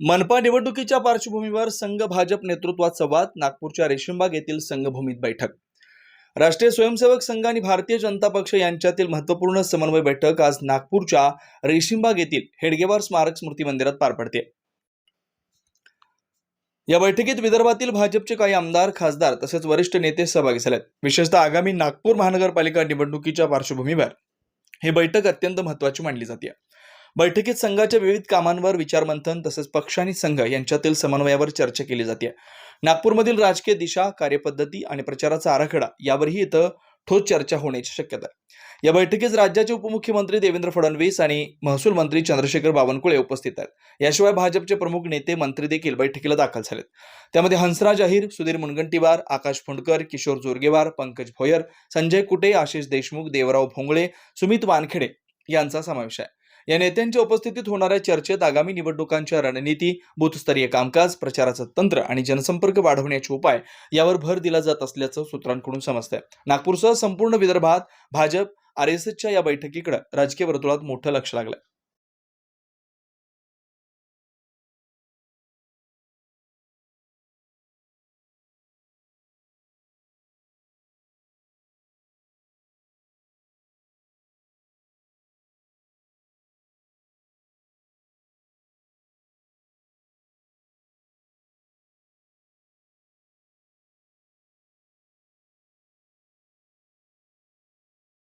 मनपा निवडणुकीच्या पार्श्वभूमीवर संघ भाजप नेतृत्वात संवाद नागपूरच्या रेशीमबाग येथील संघभूमीत बैठक. राष्ट्रीय स्वयंसेवक संघ आणि भारतीय जनता पक्ष यांच्यातील महत्त्वपूर्ण समन्वय बैठक आज नागपूरच्या रेशीमबाग येथील हेडगेवार स्मारक स्मृती मंदिरात पार पडते. या बैठकीत विदर्भातील भाजपचे काही आमदार खासदार तसेच वरिष्ठ नेते सहभागी झालेत. विशेषतः आगामी नागपूर महानगरपालिका निवडणुकीच्या पार्श्वभूमीवर. ही बैठक अत्यंत महत्त्वाची मानली जाते. बैठकीत संघाच्या विविध कामांवर विचारमंथन तसेच पक्ष आणि संघ यांच्यातील समन्वयावर चर्चा केली जाते. नागपूरमधील राजकीय दिशा कार्यपद्धती आणि प्रचाराचा आराखडा यावरही इथं ठोस चर्चा होण्याची शक्यता आहे. या बैठकीत राज्याचे उपमुख्यमंत्री देवेंद्र फडणवीस आणि महसूल मंत्री चंद्रशेखर बावनकुळे उपस्थित आहेत. याशिवाय भाजपचे प्रमुख नेते मंत्री देखील बैठकीला दाखल झालेत. त्यामध्ये हंसराज अहिर सुधीर मुनगंटीवार आकाश फुंडकर किशोर जोरगेवार पंकज भोयर संजय कुटे आशिष देशमुख देवराव भोंगळे सुमित वानखेडे यांचा समावेश आहे. या नेत्यांच्या उपस्थितीत होणाऱ्या चर्चेत आगामी निवडणुकांच्या रणनीती बूथस्तरीय कामकाज प्रचाराचं तंत्र आणि जनसंपर्क वाढवण्याचे उपाय यावर भर दिला जात असल्याचं सूत्रांकडून समजतंय. नागपूरसह संपूर्ण विदर्भात भाजप आर एस एसच्या या बैठकीकडे राजकीय वर्तुळात मोठं लक्ष लागलंय.